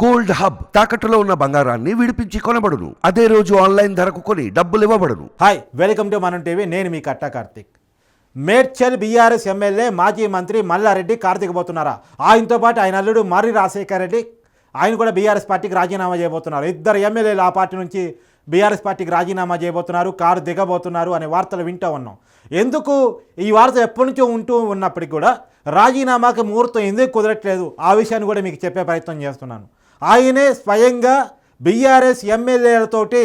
Gold hub తాకట్టులో ఉన్న బంగారాన్ని విడిపించి కొనబడును. అదే రోజు ఆన్లైన్ ధరకు కొని డబ్బులు ఇవ్వబడును. Hi welcome to Manam TV. నేను మీ కట్టా కార్తిక్. మేడ్చల్ బీఆర్ఎస్ ఎమ్మెల్యే మాజీ మంత్రి మల్లారెడ్డి కార్తీక్ పోతున్నారా? ఆయనతో పాటు ఆయన అల్లుడు మర్రి రాజశేఖర్ రెడ్డి ఆయన కూడా బీఆర్ఎస్ పార్టీకి రాజీనామా చేయబోతున్నారు. ఇద్దరు ఎమ్మెల్యేలు ఆ పార్టీ నుంచి బీఆర్ఎస్ పార్టీకి రాజీనామా చేయబోతున్నారు కారు దిగబోతున్నారు అనే వార్తలు వింటూ ఉన్నాం. ఎందుకు? ఈ వార్త ఎప్పటి నుంచో ఉంటూ ఉన్నప్పటికీ కూడా రాజీనామాకి ముహూర్తం ఎందుకు కుదరట్లేదు? ఆ విషయాన్ని కూడా మీకు చెప్పే ప్రయత్నం చేస్తున్నాను. ఆయనే స్వయంగా బీఆర్ఎస్ ఎమ్మెల్యేలతోటి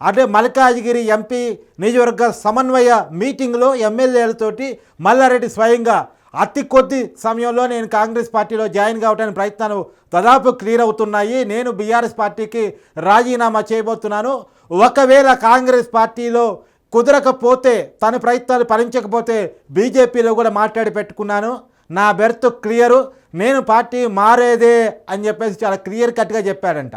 అంటే మల్కాజ్గిరి ఎంపీ నియోజకవర్గ సమన్వయ మీటింగ్లో ఎమ్మెల్యేలతోటి మల్లారెడ్డి స్వయంగా అతి కొద్ది సమయంలో నేను కాంగ్రెస్ పార్టీలో జాయిన్ కావడానికి ప్రయత్నాలు దాదాపు క్లియర్ అవుతున్నాయి. నేను బీఆర్ఎస్ పార్టీకి రాజీనామా చేయబోతున్నాను. ఒకవేళ కాంగ్రెస్ పార్టీలో కుదరకపోతే తన ప్రయత్నాలు ఫలించకపోతే బీజేపీలో కూడా మాట్లాడి పెట్టుకున్నాను. నా బెర్త్ క్లియరు నేను పార్టీ మారేదే అని చెప్పేసి చాలా క్లియర్ కట్గా చెప్పాడంట.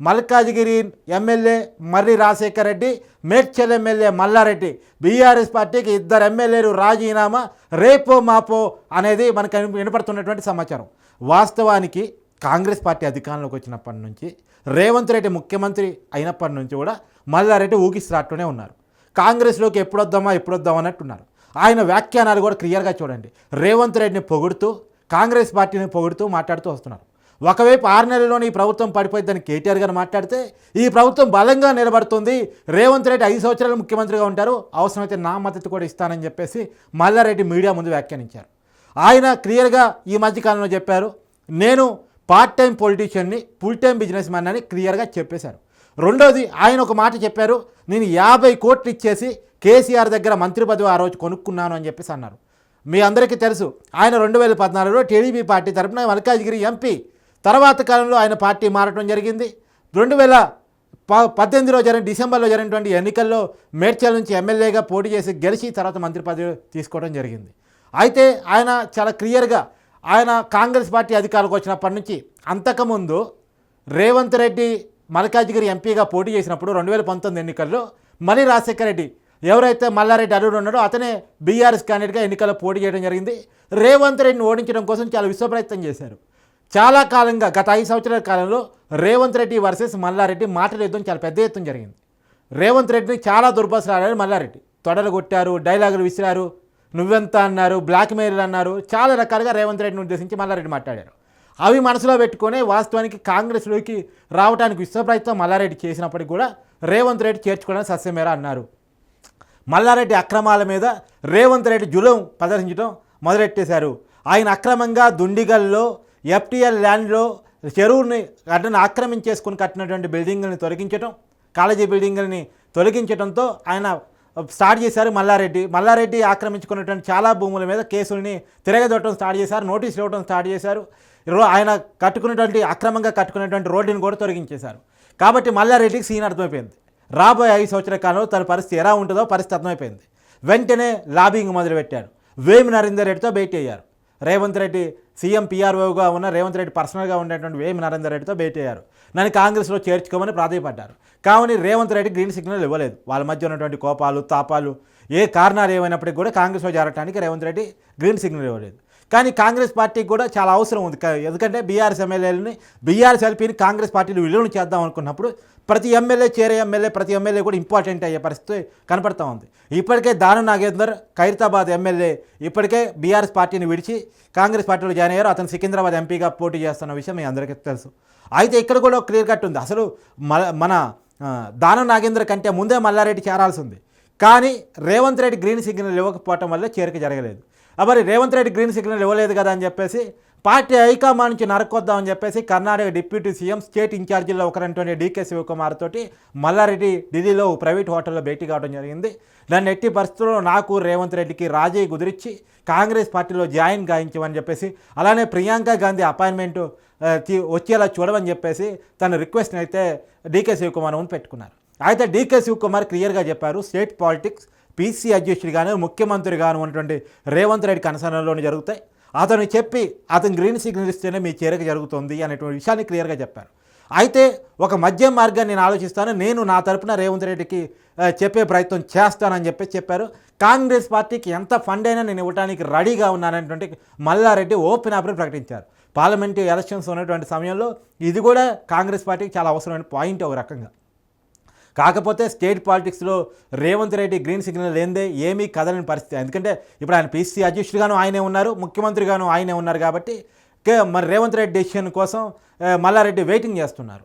Malkajgiri MLA Marri Rajasekhara Reddy Medchal MLA Mallareddy BRS పార్టీకి ఇద్దరు ఎమ్మెల్యేలు రాజీనామా రేపో మాపో అనేది మనకు వినపడుతున్నటువంటి సమాచారం. వాస్తవానికి కాంగ్రెస్ పార్టీ అధికారంలోకి వచ్చినప్పటి నుంచి రేవంత్ రెడ్డి ముఖ్యమంత్రి అయినప్పటి నుంచి కూడా మల్లారెడ్డి ఊగిస్తున్నట్టునే ఉన్నారు. కాంగ్రెస్లోకి ఎప్పుడొద్దామా ఎప్పుడొద్దామా అన్నట్టున్నారు. ఆయన వ్యాఖ్యానాలు కూడా క్లియర్గా చూడండి. రేవంత్ రెడ్డిని పొగుడుతూ కాంగ్రెస్ పార్టీని పొగుడుతూ మాట్లాడుతూ వస్తున్నారు. ఒకవైపు ఆరు నెలల్లోనే ఈ ప్రభుత్వం పడిపోయిందని కేటీఆర్ గారు మాట్లాడితే ఈ ప్రభుత్వం బలంగా నిలబడుతుంది రేవంత్ రెడ్డి ఐదు సంవత్సరాలు ముఖ్యమంత్రిగా ఉంటారు అవసరమైతే నా మద్దతు కూడా ఇస్తానని చెప్పేసి మల్లారెడ్డి మీడియా ముందు వ్యాఖ్యానించారు. ఆయన క్లియర్గా ఈ మధ్యకాలంలో చెప్పారు నేను పార్ట్ టైం పొలిటీషియన్ని ఫుల్ టైం బిజినెస్ మ్యాన్ అని క్లియర్గా చెప్పేశారు. రెండోది ఆయన ఒక మాట చెప్పారు నేను యాభై కోట్లు ఇచ్చేసి కేసీఆర్ దగ్గర మంత్రి పదవి ఆ రోజు కొనుక్కున్నాను అని చెప్పేసి అన్నారు. మీ అందరికీ తెలుసు ఆయన రెండు వేల పద్నాలుగులో టీడీపీ పార్టీ తరపున మల్కాజ్గిరి ఎంపీ తర్వాత కాలంలో ఆయన పార్టీ మారటం జరిగింది. రెండు వేల ప పద్దెనిమిదిలో జరిగిన డిసెంబర్లో జరిగినటువంటి ఎన్నికల్లో మేడ్చల్ నుంచి ఎమ్మెల్యేగా పోటీ చేసి గెలిచి తర్వాత మంత్రి పదవి తీసుకోవడం జరిగింది. అయితే ఆయన చాలా క్లియర్గా ఆయన కాంగ్రెస్ పార్టీ అధికారులకు వచ్చినప్పటి నుంచి అంతకుముందు రేవంత్ రెడ్డి మల్కాజ్గిరి ఎంపీగా పోటీ చేసినప్పుడు రెండు వేల పంతొమ్మిది ఎన్నికల్లో మళ్ళీ రాజశేఖర రెడ్డి ఎవరైతే మల్లారెడ్డి అల్లుడు ఉన్నాడో అతనే బీఆర్ఎస్ క్యాండిడేట్గా ఎన్నికల్లో పోటీ చేయడం జరిగింది. రేవంత్ రెడ్డిని ఓడించడం కోసం చాలా విశ్వ ప్రయత్నం చేశారు. చాలా కాలంగా గత ఐదు సంవత్సరాల కాలంలో రేవంత్ రెడ్డి వర్సెస్ మల్లారెడ్డి మాటల యుద్ధం చాలా పెద్ద ఎత్తున జరిగింది. రేవంత్ రెడ్డిని చాలా దుర్భసరాడారు మల్లారెడ్డి. తొడలు కొట్టారు డైలాగులు విసిరారు నువ్వెంత అన్నారు బ్లాక్మెయిల్ అన్నారు చాలా రకాలుగా రేవంత్ రెడ్డిని ఉద్దేశించి మల్లారెడ్డి మాట్లాడారు. అవి మనసులో పెట్టుకొని వాస్తవానికి కాంగ్రెస్లోకి రావడానికి విశ్వప్రయత్నం మల్లారెడ్డి చేసినప్పటికీ కూడా రేవంత్ రెడ్డి చేర్చుకోవడానికి సస్యమేరా అన్నారు. మల్లారెడ్డి అక్రమాల మీద రేవంత్ రెడ్డి జులం ప్రదర్శించడం మొదలెట్టేశారు. ఆయన అక్రమంగా దుండిగల్లో ఎఫ్టీఎల్ ల్యాండ్లో చెరువుని అడ్డను ఆక్రమించేసుకుని కట్టినటువంటి బిల్డింగుల్ని తొలగించడం కాలేజీ బిల్డింగుల్ని తొలగించడంతో ఆయన స్టార్ట్ చేశారు మల్లారెడ్డి. మల్లారెడ్డి ఆక్రమించుకున్నటువంటి చాలా భూముల మీద కేసుల్ని తిరగదొట్టడం స్టార్ట్ చేశారు నోటీసులు ఇవ్వడం స్టార్ట్ చేశారు. ఆయన కట్టుకున్నటువంటి అక్రమంగా కట్టుకున్నటువంటి రోడ్డుని కూడా తొలగించేశారు. కాబట్టి మల్లారెడ్డికి సీన్ అర్థమైపోయింది. రాబోయే ఐదు సంవత్సరాల కాలంలో తన పరిస్థితి ఎలా ఉంటుందో పరిస్థితి అర్థమైపోయింది. వెంటనే లాబింగ్ మొదలుపెట్టాడు వేమి నరేందర్ రెడ్డితో భేటీ అయ్యారు. రేవంత్ రెడ్డి సీఎం పీఆర్ఓగా ఉన్న రేవంత్ రెడ్డి పర్సనల్గా ఉండేటువంటి వేమి నరేందర్ రెడ్డితో భేటీ అయ్యారు. నన్ను కాంగ్రెస్లో చేర్చుకోమని ప్రాధాయపడ్డారు. కావని రేవంత్ రెడ్డి గ్రీన్ సిగ్నల్ ఇవ్వలేదు. వాళ్ళ మధ్య ఉన్నటువంటి కోపాలు తాపాలు ఏ కారణాలు ఏమైనప్పటికీ కూడా కాంగ్రెస్లో చేరటానికి రేవంత్ రెడ్డి గ్రీన్ సిగ్నల్ ఇవ్వలేదు. కానీ కాంగ్రెస్ పార్టీకి కూడా చాలా అవసరం ఉంది. కా- ఎందుకంటే బీఆర్ఎస్ ఎమ్మెల్యేలని బీఆర్ఎస్ ఎల్పీని కాంగ్రెస్ పార్టీలు విలువను చేద్దాం అనుకున్నప్పుడు ప్రతి ఎమ్మెల్యే చేరే ఎమ్మెల్యే ప్రతి ఎమ్మెల్యే కూడా ఇంపార్టెంట్ అయ్యే పరిస్థితి కనపడతా ఉంది. ఇప్పటికే దాను నాగేందర్ ఖైరతాబాద్ ఎమ్మెల్యే ఇప్పటికే బీఆర్ఎస్ పార్టీని విడిచి కాంగ్రెస్ పార్టీలో జాయిన్ అయ్యారు. అతను సికింద్రాబాద్ ఎంపీగా పోటీ చేస్తున్న విషయం మీ అందరికీ తెలుసు. అయితే ఇక్కడ కూడా క్లియర్ కట్ ఉంది. అసలు మన మన దానం నాగేంద్ర కంటే ముందే మల్లారెడ్డి చేరాల్సి ఉంది. కానీ రేవంత్ రెడ్డి గ్రీన్ సిగ్నల్ ఇవ్వకపోవటం వల్ల చేరిక జరగలేదు. మరి రేవంత్ రెడ్డి గ్రీన్ సిగ్నల్ ఇవ్వలేదు కదా అని చెప్పేసి పార్టీ హైకమాండ్ నుంచి నరకొద్దామని చెప్పేసి కర్ణాటక డిప్యూటీ సీఎం స్టేట్ ఇన్ఛార్జీలో ఒకరంటే డీకే శివకుమార్ తోటి మల్లారెడ్డి ఢిల్లీలో ఓ ప్రైవేట్ హోటల్లో భేటీ కావడం జరిగింది. దాన్ని ఎట్టి పరిస్థితుల్లో నాకు రేవంత్ రెడ్డికి రాజీ కుదిరించి కాంగ్రెస్ పార్టీలో జాయిన్ గాయించమని చెప్పేసి అలానే ప్రియాంక గాంధీ అపాయింట్మెంట్ వచ్చేలా చూడమని చెప్పేసి తన రిక్వెస్ట్ని అయితే డీకే శివకుమార్ పెట్టుకున్నారు. అయితే డీకే శివకుమార్ క్లియర్గా చెప్పారు స్టేట్ పాలిటిక్స్ పీసీ అధ్యక్షుడిగాను ముఖ్యమంత్రిగాను ఉన్నటువంటి రేవంత్ రెడ్డి కనసనలోనే జరుగుతాయి. అతను చెప్పి అతను గ్రీన్ సిగ్నల్ ఇస్తేనే మీ చేరిక జరుగుతుంది అనేటువంటి విషయాన్ని క్లియర్గా చెప్పారు. అయితే ఒక మధ్య మార్గాన్ని నేను ఆలోచిస్తాను. నేను నా తరపున రేవంత్ రెడ్డికి చెప్పే ప్రయత్నం చేస్తానని చెప్పేసి చెప్పారు. కాంగ్రెస్ పార్టీకి ఎంత ఫండ్ అయినా నేను ఇవ్వడానికి రెడీగా ఉన్నాననేటువంటి మల్లారెడ్డి ఓపెన్ ఆపరేట్ ప్రకటించారు. పార్లమెంటు ఎలక్షన్స్ ఉన్నటువంటి సమయంలో ఇది కూడా కాంగ్రెస్ పార్టీకి చాలా అవసరమైన పాయింట్ ఒక రకంగా. కాకపోతే స్టేట్ పాలిటిక్స్లో రేవంత్ రెడ్డి గ్రీన్ సిగ్నల్ లేదే ఏమీ కదలని పరిస్థితి. ఎందుకంటే ఇప్పుడు ఆయన పీసీ అధ్యక్షుడిగాను ఆయనే ఉన్నారు ముఖ్యమంత్రిగాను ఆయనే ఉన్నారు కాబట్టి కే- మరి రేవంత్ రెడ్డి డెసిషన్ కోసం మల్లారెడ్డి వెయిటింగ్ చేస్తున్నారు.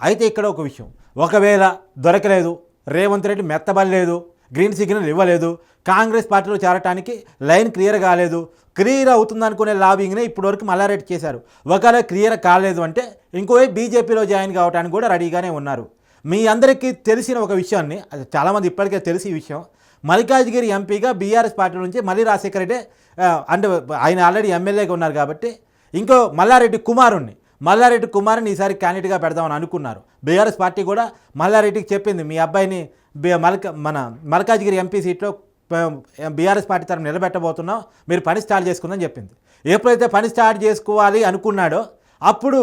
అయితే ఇక్కడ ఒక విషయం ఒకవేళ దొరకలేదు రేవంత్ రెడ్డి మెత్తబడలేదు గ్రీన్ సిగ్నల్ ఇవ్వలేదు కాంగ్రెస్ పార్టీలో చేరటానికి లైన్ క్లియర్ కాలేదు క్లియర్ అవుతుంది అనుకునే లాబింగ్నే ఇప్పటివరకు మల్లారెడ్డి చేశారు. ఒకవేళ క్లియర్ కాలేదు అంటే ఇంకో బీజేపీలో జాయిన్ కావడానికి కూడా రెడీగానే ఉన్నారు. మీ అందరికీ తెలిసిన ఒక విషయాన్ని అది చాలామంది ఇప్పటికే తెలిసి ఈ విషయం. మల్కాజ్గిరి ఎంపీగా బీఆర్ఎస్ పార్టీ నుంచి మళ్ళీ రాజశేఖర రెడ్డి అంటే ఆయన ఆల్రెడీ ఎమ్మెల్యేగా ఉన్నారు కాబట్టి ఇంకో మల్లారెడ్డి కుమారుణ్ణి మల్లారెడ్డి కుమారుని ఈసారి క్యాండిడేట్గా పెడదామని అనుకున్నారు. బీఆర్ఎస్ పార్టీ కూడా మల్లారెడ్డికి చెప్పింది మీ అబ్బాయిని మల్క మన మల్కాజ్గిరి ఎంపీ సీట్లో బీఆర్ఎస్ పార్టీ తరఫున నిలబెట్టబోతున్నాం మీరు పని స్టార్ట్ చేసుకుందని చెప్పింది. ఎప్పుడైతే పని స్టార్ట్ చేసుకోవాలి అనుకున్నాడో అప్పుడు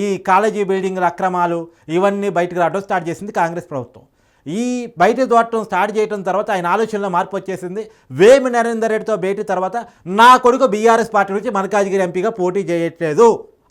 ఈ కాలేజీ బిల్డింగ్ల అక్రమాలు ఇవన్నీ బయటకు రావడం స్టార్ట్ చేసింది కాంగ్రెస్ ప్రభుత్వం. ఈ బయట దాటం స్టార్ట్ చేయడం తర్వాత ఆయన ఆలోచనలో మార్పు వచ్చేసింది. వేమి నరేందర్ రెడ్డితో భేటీ తర్వాత నా కొడుకు బీఆర్ఎస్ పార్టీ నుంచి మల్కాజ్గిరి ఎంపీగా పోటీ చేయట్లేదు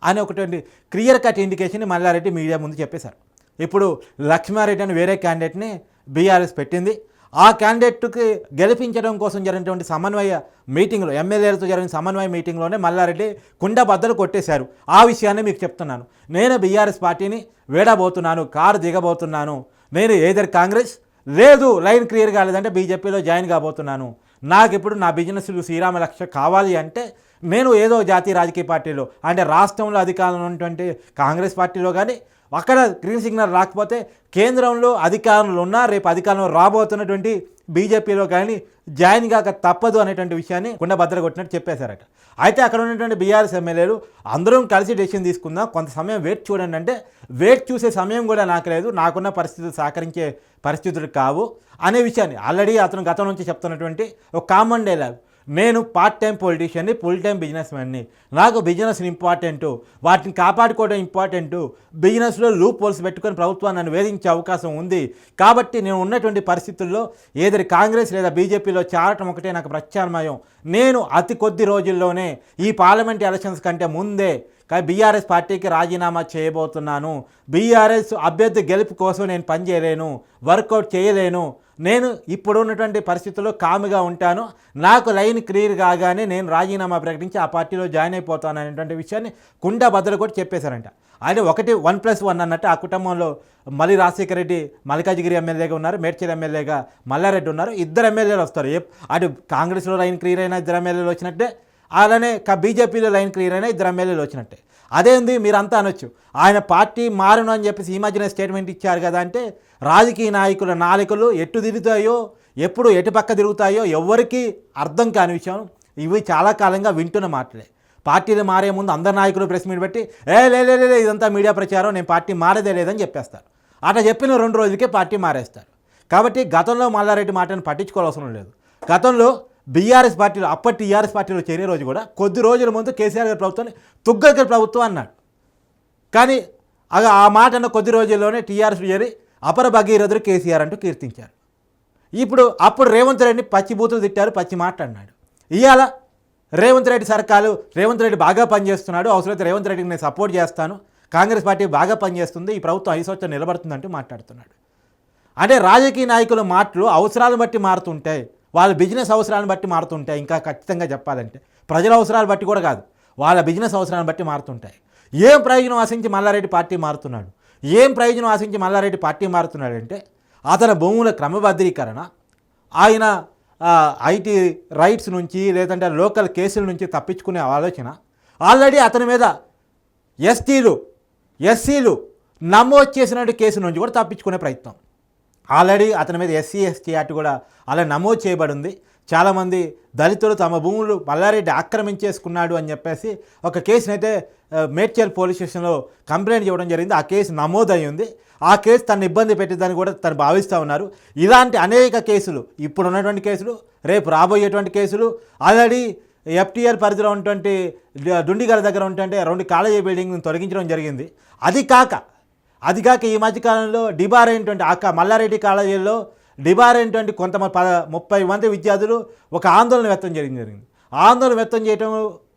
అని ఒకటి clear cut indication Mallareddy media ముందు చెప్పేశారు. ఇప్పుడు లక్ష్మారెడ్డి అని వేరే క్యాండిడేట్ని బీఆర్ఎస్ పెట్టింది. ఆ క్యాండిడేట్కి గెలిపించడం కోసం జరిగినటువంటి సమన్వయ మీటింగ్లో ఎమ్మెల్యేలతో జరిగిన సమన్వయ మీటింగ్లోనే మల్లారెడ్డి కుండ బద్దలు కొట్టేశారు. ఆ విషయాన్ని మీకు చెప్తున్నాను. నేను బీఆర్ఎస్ పార్టీని వేడబోతున్నాను కారు దిగబోతున్నాను. నేను ఏదర్ కాంగ్రెస్? లేదు లైన్ క్లియర్ కాలేదంటే బీజేపీలో జాయిన్ కాబోతున్నాను. నాకు ఇప్పుడు నా బిజినెస్లు శ్రీరామ లక్ష్య కావాలి అంటే నేను ఏదో జాతీయ రాజకీయ పార్టీలో అంటే రాష్ట్రంలో అధికారంలో ఉన్నటువంటి కాంగ్రెస్ పార్టీలో కానీ అక్కడ గ్రీన్ సిగ్నల్ రాకపోతే కేంద్రంలో అధికారంలో ఉన్నా రేపు అధికారంలో రాబోతున్నటువంటి బీజేపీలో కానీ జాయిన్ కాక తప్పదు అనేటువంటి విషయాన్ని కుండభద్ర కొట్టినట్టు చెప్పేశారట. అయితే అక్కడ ఉన్నటువంటి బీఆర్ఎస్ ఎమ్మెల్యేలు అందరం కలిసి డెసిషన్ తీసుకుందాం కొంత సమయం వెయిట్ చూడండి అంటే వెయిట్ చూసే సమయం కూడా నాకు లేదు నాకున్న పరిస్థితులు సహకరించే పరిస్థితులు కావు అనే విషయాన్ని. ఆల్రెడీ అతను గతం నుంచి చెప్తున్నటువంటి ఒక కామన్ డైలాగ్ నేను పార్ట్ టైం పొలిటీషియన్ని ఫుల్ టైం బిజినెస్ మ్యాన్ని నాకు బిజినెస్ ఇంపార్టెంటు వాటిని కాపాడుకోవడం ఇంపార్టెంటు బిజినెస్లో లూప్ హోల్స్ పెట్టుకొని ప్రభుత్వాన్ని నన్ను వేధించే అవకాశం ఉంది. కాబట్టి నేను ఉన్నటువంటి పరిస్థితుల్లో ఏదైనా కాంగ్రెస్ లేదా బీజేపీలో చేరటం ఒకటే నాకు ప్రత్యామ్నాయం. నేను అతి కొద్ది రోజుల్లోనే ఈ పార్లమెంట్ ఎలక్షన్స్ కంటే ముందే బీఆర్ఎస్ పార్టీకి రాజీనామా చేయబోతున్నాను. బీఆర్ఎస్ అభ్యర్థి గెలుపు కోసం నేను పనిచేయలేను వర్కౌట్ చేయలేను. నేను ఇప్పుడు ఉన్నటువంటి పరిస్థితుల్లో కాముగా ఉంటాను. నాకు లైన్ క్లియర్ కాగానే నేను రాజీనామా ప్రకటించి ఆ పార్టీలో జాయిన్ అయిపోతాను అనేటువంటి విషయాన్ని కుండా బద్దలు కూడా చెప్పేశారంట. ఆయన ఒకటి వన్ ప్లస్ వన్ అన్నట్టు ఆ కుటుంబంలో మళ్ళీ రాజశేఖర రెడ్డి మల్కాజిగిరి ఎమ్మెల్యేగా ఉన్నారు మేడ్చల్ ఎమ్మెల్యేగా మల్లారెడ్డి ఉన్నారు. ఇద్దరు ఎమ్మెల్యేలు వస్తారు. ఏ అటు కాంగ్రెస్లో లైన్ క్లియర్ అయిన ఇద్దరు ఎమ్మెల్యేలు వచ్చినట్టే అలానే బీజేపీలో లైన్ క్లియర్ అయినా ఇద్దరు ఎమ్మెల్యేలు వచ్చినట్టే. అదేంది? మీరంతా అనొచ్చు. ఆయన పార్టీ మారను అని చెప్పేసి ఈ మధ్యన స్టేట్మెంట్ ఇచ్చారు కదా అంటే రాజకీయ నాయకుల నాలికలు ఎటు తిరుగుతాయో ఎప్పుడు ఎటు పక్క తిరుగుతాయో ఎవరికి అర్థం కాని విషయం. ఇవి చాలా కాలంగా వింటున్న మాటలే. పార్టీలు మారే ముందు అందరు నాయకులు ప్రెస్ మీట్ పెట్టి ఏ లే లే, లే, లే, ఇదంతా మీడియా ప్రచారం నేను పార్టీ మారేదే లేదని చెప్పేస్తారు. అట్లా చెప్పిన రెండు రోజులకే పార్టీ మారేస్తారు. కాబట్టి గతంలో మల్లారెడ్డి మాటను పట్టించుకోవాల్సిన లేదు. గతంలో బీఆర్ఎస్ పార్టీలో అప్పటి టీఆర్ఎస్ పార్టీలో చేరే రోజు కూడా కొద్ది రోజుల ముందు కేసీఆర్ గారి ప్రభుత్వాన్ని తుగ్గర్ ప్రభుత్వం అన్నాడు. కానీ అగ ఆ మాట అన్న కొద్ది రోజుల్లోనే టీఆర్ఎస్ చేరి అపర భగీరథుడు కేసీఆర్ అంటూ కీర్తించారు. ఇప్పుడు అప్పుడు రేవంత్ రెడ్డిని పచ్చి బూతులు తిట్టారు పచ్చి మాట అన్నాడు. ఇవాళ రేవంత్ రెడ్డి సర్కారు రేవంత్ రెడ్డి బాగా పనిచేస్తున్నాడు అవసరమైతే రేవంత్ రెడ్డికి నేను సపోర్ట్ చేస్తాను కాంగ్రెస్ పార్టీ బాగా పనిచేస్తుంది ఈ ప్రభుత్వం ఐదు సంవత్సరాలు నిలబడుతుందంటూ మాట్లాడుతున్నాడు. అంటే రాజకీయ నాయకుల మాటలు అవసరాలను బట్టి మారుతుంటాయి. వాళ్ళ బిజినెస్ అవసరాలను బట్టి మారుతుంటాయి. ఇంకా ఖచ్చితంగా చెప్పాలంటే ప్రజల అవసరాలు బట్టి కూడా కాదు. వాళ్ళ బిజినెస్ అవసరాలను బట్టి మారుతుంటాయి. ఏం ప్రయోజనం ఆశించి మల్లారెడ్డి పార్టీ మారుతున్నాడు? ఏం ప్రయోజనం ఆశించి మల్లారెడ్డి పార్టీ మారుతున్నాడు అంటే అతని భూముల క్రమబద్ధీకరణ ఆయన ఐటీ రైట్స్ నుంచి లేదంటే లోకల్ కేసుల నుంచి తప్పించుకునే ఆలోచన ఆల్రెడీ అతని మీద ఎస్టీలు ఎస్సీలు నమోదు చేసినట్టు కేసు నుంచి కూడా తప్పించుకునే ప్రయత్నం. ఆల్రెడీ అతని మీద ఎస్సీ ఎస్టీ యాక్ట్ కూడా అలా నమోదు చేయబడింది. చాలామంది దళితులు తమ భూములు మల్లారెడ్డి ఆక్రమించేసుకున్నాడు అని చెప్పేసి ఒక కేసునైతే మేడ్చల్ పోలీస్ స్టేషన్లో కంప్లైంట్ చేయడం జరిగింది. ఆ కేసు నమోదై ఉంది ఆ కేసు తను ఇబ్బంది పెట్టేదని కూడా తను భావిస్తూ ఉన్నారు. ఇలాంటి అనేక కేసులు ఇప్పుడు ఉన్నటువంటి కేసులు రేపు రాబోయేటువంటి కేసులు ఆల్రెడీ ఎఫ్టీఆర్ పరిధిలో ఉన్నటువంటి దుండిగల దగ్గర ఉన్నటువంటి రెండు కాలేజీ బిల్డింగ్ను తొలగించడం జరిగింది. అది కాక అది కాక ఈ మధ్యకాలంలో డిబార్ అయినటువంటి అక్క మల్లారెడ్డి కాలేజీలో డిబార్ అయినటువంటి కొంతమంది పద ముప్పై మంది విద్యార్థులు ఒక ఆందోళన వ్యక్తం చేయడం జరిగింది. ఆందోళన వ్యక్తం చేయడం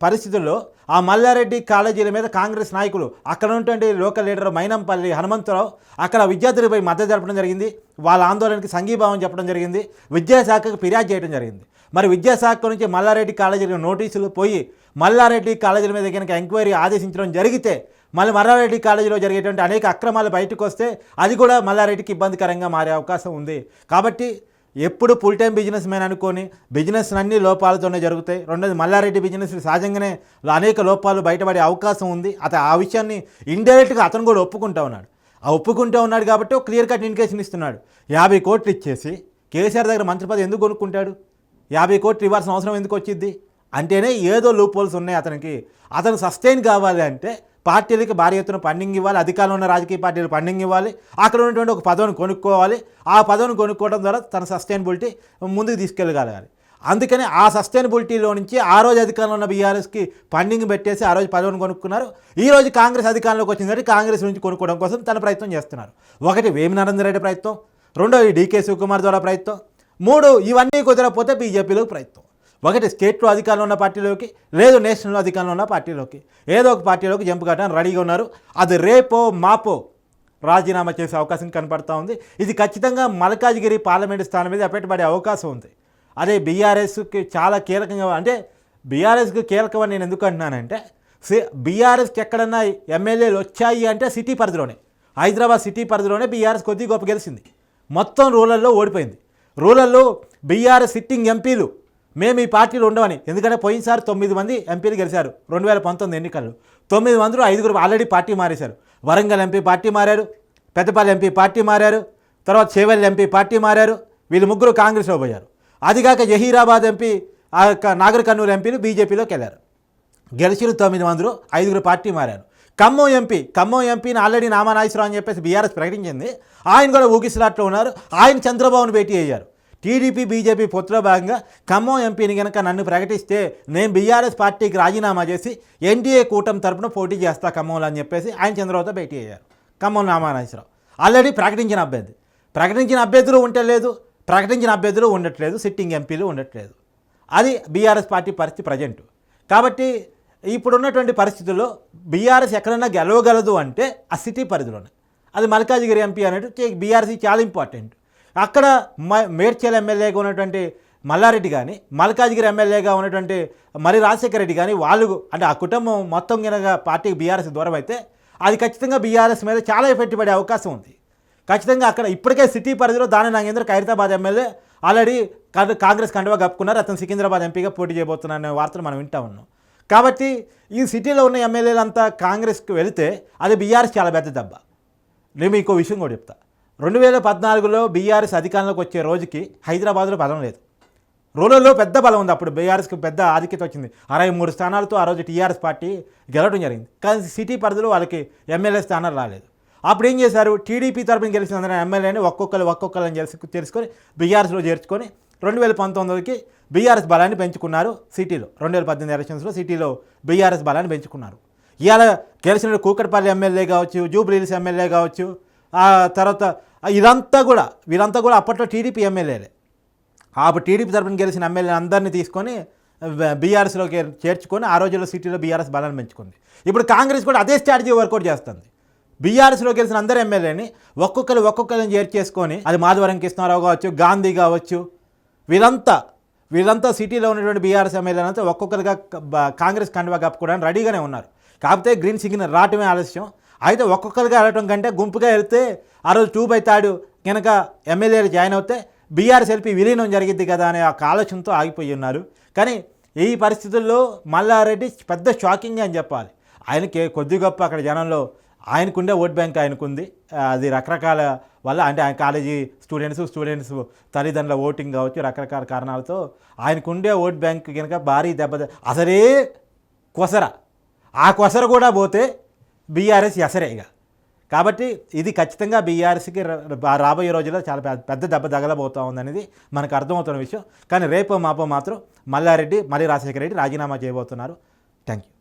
పరిస్థితుల్లో ఆ మల్లారెడ్డి కాలేజీల మీద కాంగ్రెస్ నాయకులు అక్కడ ఉన్నటువంటి లోకల్ లీడర్ మైనంపల్లి హనుమంతరావు అక్కడ విద్యార్థులపై మద్దతు జరపడం జరిగింది. వాళ్ళ ఆందోళనకి సంఘీభావం చెప్పడం జరిగింది. విద్యాశాఖకు ఫిర్యాదు చేయడం జరిగింది. మరి విద్యాశాఖ నుంచి మల్లారెడ్డి కాలేజీలకు నోటీసులు పోయి మల్లారెడ్డి కాలేజీల మీద కనుక ఎంక్వైరీ ఆదేశించడం జరిగితే మళ్ళీ మల్లారెడ్డి కాలేజీలో జరిగేటువంటి అనేక అక్రమాలు బయటకు వస్తే అది కూడా మల్లారెడ్డికి ఇబ్బందికరంగా మారే అవకాశం ఉంది. కాబట్టి ఎప్పుడు ఫుల్ టైం బిజినెస్ మ్యాన్ అనుకొని బిజినెస్ అన్ని లోపాలతోనే జరుగుతాయి. రెండోది మల్లారెడ్డి బిజినెస్ సహజంగానే అనేక లోపాలు బయటపడే అవకాశం ఉంది. అతను ఆ విషయాన్ని ఇండైరెక్ట్గా అతను కూడా ఒప్పుకుంటా ఉన్నాడు. ఆ ఒప్పుకుంటూ ఉన్నాడు కాబట్టి ఒక క్లియర్ కట్ ఇండికేషన్ ఇస్తున్నాడు. యాభై కోట్లు ఇచ్చేసి కేసీఆర్ దగ్గర మంత్రి పదవి ఎందుకు కొనుక్కుంటాడు? యాభై కోట్లు ఇవ్వాల్సిన అవసరం ఎందుకు వచ్చింది? అంటేనే ఏదో లూపోల్స్ ఉన్నాయి అతనికి. అతను సస్టైన్ కావాలి అంటే పార్టీలకి భారీ ఎత్తున ఫండింగ్ ఇవ్వాలి అధికారంలో ఉన్న రాజకీయ పార్టీలు ఫండింగ్ ఇవ్వాలి అక్కడ ఉన్నటువంటి ఒక పదవిని కొనుక్కోవాలి. ఆ పదవిని కొనుక్కోవడం ద్వారా తన సస్టైనబిలిటీ ముందుకు తీసుకెళ్ళగలగాలి. అందుకని ఆ సస్టైనబిలిటీలో నుంచి ఆ రోజు అధికారంలో ఉన్న బీఆర్ఎస్కి ఫండింగ్ పెట్టేసి ఆ రోజు పదవిని కొనుక్కున్నారు. ఈ రోజు కాంగ్రెస్ అధికారంలోకి వచ్చిందంటే కాంగ్రెస్ నుంచి కొనుక్కోవడం కోసం తన ప్రయత్నం చేస్తున్నారు. ఒకటి వేమి నరేందర్ రెడ్డి ప్రయత్నం ఈ డీకే శివకుమార్ ద్వారా ప్రయత్నం మూడు ఇవన్నీ కుదరకపోతే బీజేపీలోకి ప్రయత్నం. ఒకటి స్టేట్లో అధికారంలో ఉన్న పార్టీలోకి లేదు నేషనల్ అధికారంలో ఉన్న పార్టీలోకి. ఏదో ఒక పార్టీలోకి జంపు కట్టడానికి రెడీగా ఉన్నారు. అది రేపో మాపో రాజీనామా చేసే అవకాశం కనపడతా ఉంది. ఇది ఖచ్చితంగా మల్కాజ్గిరి పార్లమెంటు స్థానం మీద ఎఫెక్ట్ అవకాశం ఉంది. అదే బీఆర్ఎస్కి చాలా కీలకంగా అంటే బీఆర్ఎస్కి కీలకమని నేను ఎందుకు అంటున్నానంటే బీఆర్ఎస్కి ఎక్కడన్నా ఎమ్మెల్యేలు వచ్చాయి అంటే సిటీ పరిధిలోనే. హైదరాబాద్ సిటీ పరిధిలోనే బీఆర్ఎస్ కొద్ది గొప్ప గెలిచింది. మొత్తం రూరల్లో ఓడిపోయింది. రూరల్లో బీఆర్ఎస్ సిట్టింగ్ ఎంపీలు మేము ఈ పార్టీలు ఉండవని ఎందుకంటే పోయినసారి తొమ్మిది మంది ఎంపీలు గెలిచారు. రెండు వేల పంతొమ్మిది ఎన్నికల్లో తొమ్మిది మందిలో ఐదుగురు ఆల్రెడీ పార్టీ మారేశారు. వరంగల్ ఎంపీ పార్టీ మారారు. పెద్దపల్లి ఎంపీ పార్టీ మారారు. తర్వాత చేవెల్లి ఎంపీ పార్టీ మారారు. వీళ్ళు ముగ్గురు కాంగ్రెస్లో పోయారు. అదిగాక జహీరాబాద్ ఎంపీ ఆ యొక్క నాగర్ కర్నూలు ఎంపీలు బీజేపీలోకి వెళ్ళారు. గెలిచిన తొమ్మిది మందిలో ఐదుగురు పార్టీ మారారు. ఖమ్మం ఎంపీ ఖమ్మం ఎంపీని ఆల్రెడీ నామానాగేశ్వరరావు అని చెప్పేసి బీఆర్ఎస్ ప్రకటించింది. ఆయన కూడా ఊగిసలాట్లో ఉన్నారు. ఆయన చంద్రబాబును భేటీ అయ్యారు. టీడీపీ బీజేపీ పొత్తులో భాగంగా ఖమ్మం ఎంపీని కనుక నన్ను ప్రకటిస్తే నేను బీఆర్ఎస్ పార్టీకి రాజీనామా చేసి ఎన్డీఏ కూటమి తరపున పోటీ చేస్తా ఖమ్మంలో అని చెప్పేసి ఆయన చంద్రబాబుతో భేటీ అయ్యారు. ఖమ్మం నామానాగేశ్వరరావు ఆల్రెడీ ప్రకటించిన అభ్యర్థి. ప్రకటించిన అభ్యర్థులు ఉండట్లేదు. ప్రకటించిన అభ్యర్థులు ఉండట్లేదు. సిట్టింగ్ ఎంపీలు ఉండట్లేదు. అది బీఆర్ఎస్ పార్టీ పరిస్థితి ప్రజెంట్. కాబట్టి ఇప్పుడున్నటువంటి పరిస్థితుల్లో బీఆర్ఎస్ ఎక్కడైనా గెలవగలదు అంటే ఆ సిటీ పరిధిలోనే. అది మల్కాజిగిరి ఎంపీ అనేది బీఆర్సీ చాలా ఇంపార్టెంట్. అక్కడ మ మేడ్చల్ ఎమ్మెల్యేగా ఉన్నటువంటి మల్లారెడ్డి కానీ మల్కాజిగిరి ఎమ్మెల్యేగా ఉన్నటువంటి మరి రాజశేఖర రెడ్డి కానీ వాళ్ళు అంటే ఆ కుటుంబం మొత్తం కనుక పార్టీకి బీఆర్ఎస్ దూరం అయితే అది ఖచ్చితంగా బీఆర్ఎస్ మీద చాలా ఎఫెక్ట్ పడే అవకాశం ఉంది. ఖచ్చితంగా అక్కడ ఇప్పటికే సిటీ పరిధిలో దాని నాగేంద్ర ఖైరతాబాద్ ఎమ్మెల్యే ఆల్రెడీ కాంగ్రెస్ కండువా కప్పుకున్నారు. అతను సికింద్రాబాద్ ఎంపీగా పోటీ చేయబోతున్నారనే వార్తలు మనం వింటా ఉన్నాం. కాబట్టి ఈ సిటీలో ఉన్న ఎమ్మెల్యేలంతా కాంగ్రెస్కి వెళితే అది బీఆర్ఎస్ చాలా పెద్ద దెబ్బ. నేను మీకు విషయం కూడా చెప్తా. రెండు వేల పద్నాలుగులో బీఆర్ఎస్ అధికారంలోకి వచ్చే రోజుకి హైదరాబాద్లో బలం లేదు. రూరల్లో పెద్ద బలం ఉంది. అప్పుడు బీఆర్ఎస్కి పెద్ద ఆధిక్యత వచ్చింది. అరవై మూడు స్థానాలతో ఆ రోజు టీఆర్ఎస్ పార్టీ గెలవడం జరిగింది. కానీ సిటీ పరిధిలో వాళ్ళకి ఎమ్మెల్యే స్థానాలు రాలేదు. అప్పుడు ఏం చేశారు? టీడీపీ తరపున గెలిచిన అందరూ ఎమ్మెల్యేని ఒక్కొక్కరు ఒక్కొక్కరిని తెలుసు తెలుసుకొని బీఆర్ఎస్లో చేర్చుకొని రెండు వేల పంతొమ్మిదికి బీఆర్ఎస్ బలాన్ని పెంచుకున్నారు సిటీలో. రెండు వేల పద్దెనిమిది ఎలక్షన్స్లో సిటీలో బీఆర్ఎస్ బలాన్ని పెంచుకున్నారు. ఇవాళ గెలిచిన కూకట్పల్లి ఎమ్మెల్యే కావచ్చు జూబ్లీహిల్స్ ఎమ్మెల్యే కావచ్చు తర్వాత ఇదంతా కూడా వీరంతా కూడా అప్పట్లో టీడీపీ ఎమ్మెల్యేలే. ఆ టీడీపీ తరపున గెలిచిన ఎమ్మెల్యే అందరినీ తీసుకొని బీఆర్ఎస్లోకి చేర్చుకొని ఆ రోజుల్లో సిటీలో బీఆర్ఎస్ బలాన్ని పెంచుకుంది. ఇప్పుడు కాంగ్రెస్ కూడా అదే స్ట్రాటజీ వర్కౌట్ చేస్తుంది. బీఆర్ఎస్లో గెలిచిన అందరు ఎమ్మెల్యేని ఒక్కొక్కరు ఒక్కొక్కరిని చేర్చేసుకొని అది మాధవరం కృష్ణారావు కావచ్చు గాంధీ కావచ్చు వీళ్ళంతా వీళ్ళంతా సిటీలో ఉన్నటువంటి బీఆర్ఎస్ ఎమ్మెల్యేలంతా ఒక్కొక్కరిగా కాంగ్రెస్ కండువా కప్పుకోవడానికి రెడీగానే ఉన్నారు. కాకపోతే గ్రీన్ సిగ్నల్ రావటమే ఆలస్యం. అయితే ఒక్కొక్కరిగా వెళ్ళటం కంటే గుంపుగా వెళ్తే ఆ రోజు టూ బై థర్డ్ కనుక ఎమ్మెల్యేలు జాయిన్ అవుతే బీఆర్ఎస్ఎల్పీ విలీనం జరిగింది కదా అనే ఒక ఆలోచనతో ఆగిపోయి ఉన్నారు. కానీ ఈ పరిస్థితుల్లో మల్లారెడ్డి పెద్ద షాకింగ్ అని చెప్పాలి. ఆయనకి కొద్ది గొప్ప అక్కడ జనంలో ఆయనకుండే ఓట్ బ్యాంక్ ఆయనకుంది. అది రకరకాల వల్ల అంటే ఆయన కాలేజీ స్టూడెంట్స్ స్టూడెంట్స్ తల్లిదండ్రుల ఓటింగ్ కావచ్చు రకరకాల కారణాలతో ఆయనకుండే ఓట్ బ్యాంక్ కనుక భారీ దెబ్బ అసలే కొసర. ఆ కొసర కూడా పోతే బీఆర్ఎస్ ఎసరే ఇక. కాబట్టి ఇది ఖచ్చితంగా బీఆర్ఎస్కి రాబోయే రోజుల్లో చాలా పెద్ద- దెబ్బ తగలబోతా ఉందనేది మనకు అర్థమవుతున్న విషయం. కానీ రేపో మాపో మాత్రం మల్లారెడ్డి మళ్ళీ రాజశేఖర రెడ్డి రాజీనామా చేయబోతున్నారు. Thank you